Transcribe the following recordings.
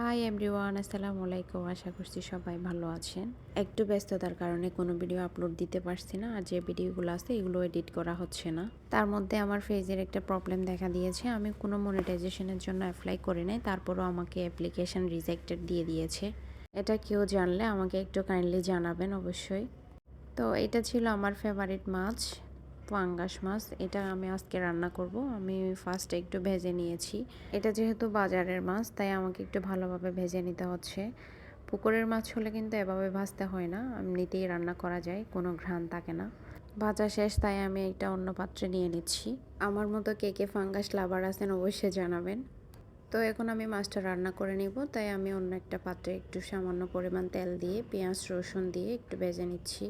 Hi everyone আসসালামু আলাইকুম। আশা করছি সবাই ভালো আছেন। একটু ব্যস্ততার কারণে কোনো ভিডিও আপলোড দিতে পারছি না, আর যে ভিডিওগুলো আছে এগুলো এডিট করা হচ্ছে না। তার মধ্যে আমার ফেজের একটা প্রবলেম দেখা দিয়েছে। আমি কোনো মনিটাইজেশনের জন্য অ্যাপ্লাই করে নাই, তারপরও আমাকে অ্যাপ্লিকেশন রিজেক্টেড দিয়ে দিয়েছে। এটা কেউ জানলে আমাকে একটু কাইন্ডলি জানাবেন অবশ্যই। তো এটা ছিল আমার ফেভারিট মাছ পাঙ্গাস মাছ, এটা আমি আজকে রান্না করব। আমি ফার্স্টে একটু ভেজে নিয়েছি। এটা যেহেতু বাজারের মাছ, তাই আমাকে একটু ভালোভাবে ভেজে নিতে হচ্ছে। পুকুরের মাছ হলে কিন্তু এভাবে ভাজতে হয় না, এমনিতেই রান্না করা যায়, কোনো ঘ্রাণ থাকে না। ভাজা শেষ, তাই আমি একটা অন্য পাত্রে নিয়ে নিচ্ছি। আমার মতো কে কে ফাঙ্গাস লাভার আছেন অবশ্যই জানাবেন। তো এখন আমি মাছটা রান্না করে নিব, তাই আমি অন্য একটা পাত্রে একটু সামান্য পরিমাণ তেল দিয়ে, পেঁয়াজ, রসুন দিয়ে একটু ভেজে নিচ্ছি।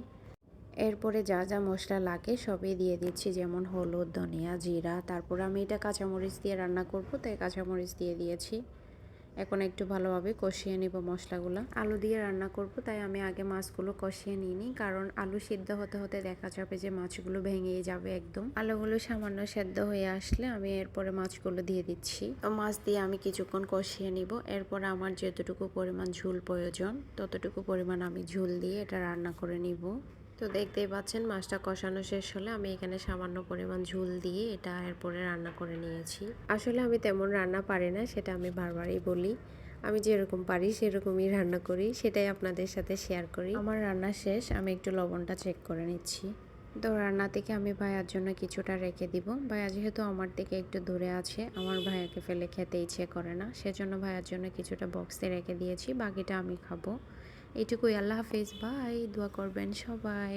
এরপরে যা যা মশলা লাগে সবই দিয়ে দিচ্ছি, যেমন হলুদ, ধনিয়া, জিরা, তারপর আমি এটা কাঁচামরিচ দিয়ে রান্না করব, তাই কাঁচামরিচ দিয়ে দিয়েছি। এখন একটু ভালোভাবে কষিয়ে নিব মশলাগুলো। আলু দিয়ে রান্না করব, তাই আমি আগে মাছগুলো কষিয়ে নিইনি কারণ আলু সিদ্ধ হতে হতে দেখা যাবে যে মাছগুলো ভেঙে যাবে একদম। আলুগুলো সামান্য সেদ্ধ হয়ে আসলে আমি এরপরে মাছগুলো দিয়ে দিচ্ছি। মাছ দিয়ে আমি কিছুক্ষণ কষিয়ে নিব, এরপর আমার যতটুকু পরিমাণ ঝুল প্রয়োজন, ততটুকু পরিমাণ আমি ঝুল দিয়ে এটা রান্না করে নিব। তো দেখতেই পাচ্ছেন মাছটা কষানো শেষ হলে আমি এখানে সামান্য পরিমাণ ঝুল দিয়ে এটা এরপরে রান্না করে নিয়েছি। আসলে আমি তেমন রান্না পারি না, সেটা আমি বারবারই বলি। আমি যেরকম পারি সেরকমই রান্না করি, সেটাই আপনাদের সাথে শেয়ার করি। আমার রান্না শেষ, আমি একটু লবণটা চেক করে নিচ্ছি। তো রান্না থেকে আমি ভাইয়ার জন্য কিছুটা রেখে দিব। ভাইয়া যেহেতু আমার থেকে একটু দূরে আছে, আমার ভাইয়াকে ফেলে খেতে ইচ্ছে করে না। সেজন্য ভাইয়ার জন্য কিছুটা বক্সে রেখে দিয়েছি, বাকিটা আমি খাব। এইটুকুই আল্লাহ হাফেজ বাই দোয়া করবেন সবাই।